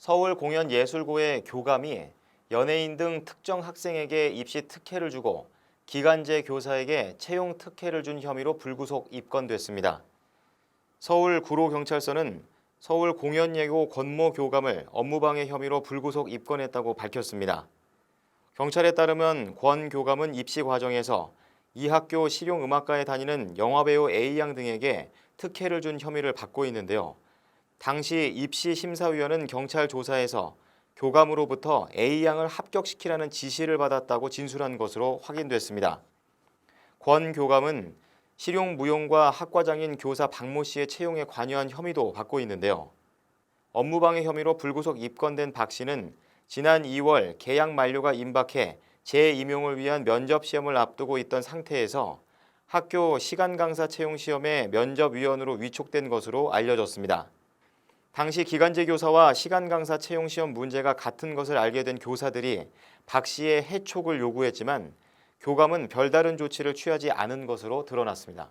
서울 공연예술고의 교감이 연예인 등 특정 학생에게 입시 특혜를 주고 기간제 교사에게 채용 특혜를 준 혐의로 불구속 입건됐습니다. 서울 구로경찰서는 서울 공연예고 권모 교감을 업무방해 혐의로 불구속 입건했다고 밝혔습니다. 경찰에 따르면 권 교감은 입시 과정에서 이 학교 실용음악과에 다니는 영화배우 A양 등에게 특혜를 준 혐의를 받고 있는데요. 당시 입시 심사위원은 경찰 조사에서 교감으로부터 A양을 합격시키라는 지시를 받았다고 진술한 것으로 확인됐습니다. 권 교감은 실용 무용과 학과장인 교사 박모 씨의 채용에 관여한 혐의도 받고 있는데요. 업무방해 혐의로 불구속 입건된 박 씨는 지난 2월 계약 만료가 임박해 재임용을 위한 면접 시험을 앞두고 있던 상태에서 학교 시간 강사 채용 시험에 면접위원으로 위촉된 것으로 알려졌습니다. 당시 기간제 교사와 시간 강사 채용 시험 문제가 같은 것을 알게 된 교사들이 박 씨의 해촉을 요구했지만 교감은 별다른 조치를 취하지 않은 것으로 드러났습니다.